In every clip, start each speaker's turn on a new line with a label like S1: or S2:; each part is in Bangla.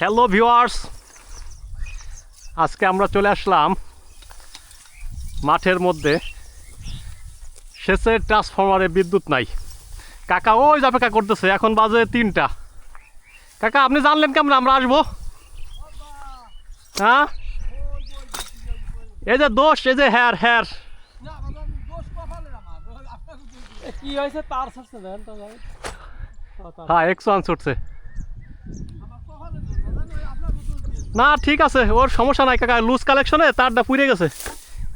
S1: হ্যালো ভিউয়ার্স আজকে আমরা চলে আসলাম মাঠের মধ্যে। সেচের ট্রান্সফরমারে বিদ্যুৎ নাই। কাকা ওই অপেক্ষা করতেছে এখন বাজে তিনটা। কাকা আপনি জানলেন কেমন আমরা আসব? হ্যাঁ? এই যে দোষ এই যে হ্যার হ্যার।
S2: ভাই।
S1: হ্যাঁ একশো ওয়ান ছুটছে। না ঠিক আছে ওর সমস্যা নাই কাকা। লুজ কালেকশনে তারটা পুড়ে গেছে।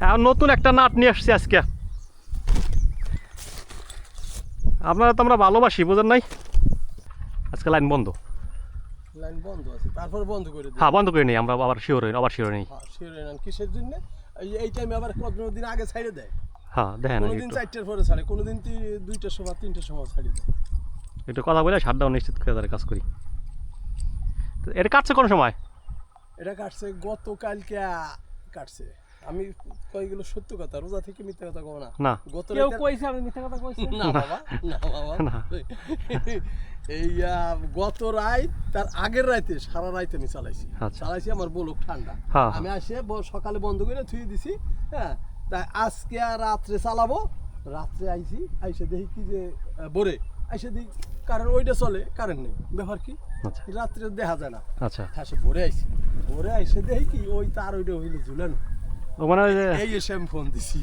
S1: আর নতুন একটা নাট নিয়ে আসছি আজকে। আপনারা তো আমরা ভালোবাসি বুঝেন নাই? আজকে লাইন বন্ধ।
S2: লাইন বন্ধ আছে তারপর বন্ধ করে
S1: হ্যাঁ বন্ধ করে নিই আমরা আবার শিওর হই আবার শিওর নেই
S2: হ্যাঁ শিওর নেন কিসের জন্য? এই টাইমে আবার আগে ছাইড়ে দেয়?
S1: হ্যাঁ দেখেন
S2: কোনোদিন
S1: একটু
S2: চারটের পরে ছাড়ে কোনোদিন দুইটার সময় তিনটের সময় ছাড়ি দেয়।
S1: একটু কথা বলে শাটডাউন নিশ্চিত করে কাজ করি। এটা কাটছে কোন সময়?
S2: এটা কাটছে গতকালকে কাটছে। আমি কইগুলো সত্য কথা রোজা থেকে মিথ্যা কথা কব না।
S1: না।
S2: গত
S3: কেউ কইছে আমি মিথ্যা কথা কইছি?
S2: না বাবা না বাবা।
S1: না।
S2: এই গত রাত তার আগের রাতে সারা রাত আমি চালাইছি।
S1: আচ্ছা।
S2: চালাইছি আমার বলুক ঠান্ডা। আমি আসে সকালে বন্ধ করে থুয়ে দিছি হ্যাঁ। তাই আজকে আর রাত্রে চালাবো। রাত্রে আইছি আইসে দেখি কি যে ভোরে। আইসে দেখি কারণ ওইটা চলে কারেন্ট নেই। ব্যাপার কি?
S1: আচ্ছা।
S2: রাত্রে দেখা যায় না।
S1: আচ্ছা।
S2: হ্যাঁ সে ভোরে আইছি। ভোরে আইসে দেখি কি ওই তার ওইটা হইলে ঝুলানো।
S1: মানে ওই যে
S2: এই এসে আমি ফোন দিছি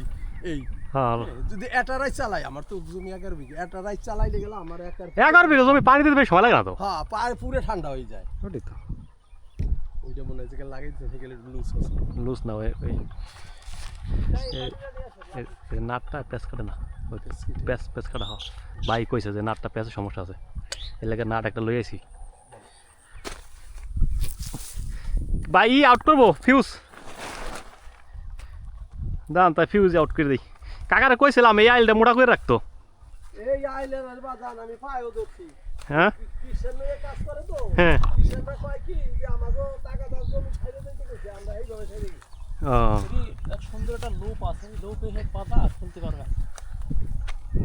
S2: এই।
S1: হ্যাঁ
S2: যদি এটারাই চালাই আমার তো জমি এগারো বিঘা। এটারাই চালাইলে গেলে আমার একার
S1: এগারো বিঘা জমি পানি দিতে বেশ সময় লাগে না তো?
S2: হ্যাঁ পায়ে পুরো ঠান্ডা হয়ে যায়।
S1: ওটাই তো।
S2: ওইটা মনে হচ্ছে লাগাইতে থেকে গেলে লুজ
S1: লুজ না ওই ওই নাটটা প্যাচ কাটে না। প্যাচ প্যাচ কাটা হয় ভাই কইছে যে নাটটা প্যাচের সমস্যা আছে। এর লাগে নাট একটা লই আইছি। ভাই আউট করব ফিউজ দাম তাই ফিউজ আউট করে দিই। কাকারে কইছিলাম এই আইলটা মোটা করে রাখতো।
S2: এই আইলেন বাজান আমি পায়ও ধরছি।
S1: হ্যাঁ?
S2: কাজ করে তো?
S1: হ্যাঁ।
S2: কয় কি যে আমাকে টাকা দাও জমি ছাইড়ে দিতে গেছে আমরা এইভাবে ছাইড়ে। গেছি
S1: ও।
S3: কি এক সুন্দর একটা লোপ আছে লোপে সব পাতা শুনতে পারবে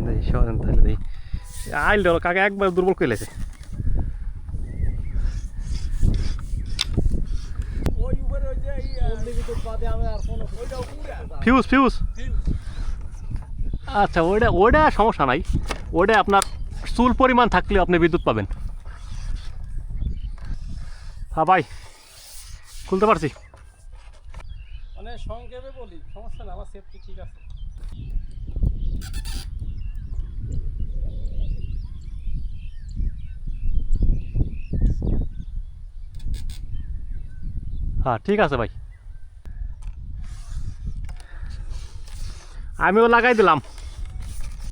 S1: দেই সরেন তাহলে দেই আইলটা ওর কাকা একবার দুর্বল করে লেছে। ফিউজ ফিউজ আচ্ছা ওইটা ওইটা সমস্যা নাই। ওইটা আপনার চুল পরিমাণ থাকলে আপনি বিদ্যুৎ পাবেন। হ্যাঁ ভাই খুলতে পারছি?
S3: মানে সংক্ষেপে বলি সমস্যা না আমার সেফটি ঠিক আছে।
S1: হ্যাঁ ঠিক আছে ভাই। আমিও লাগাই দিলাম।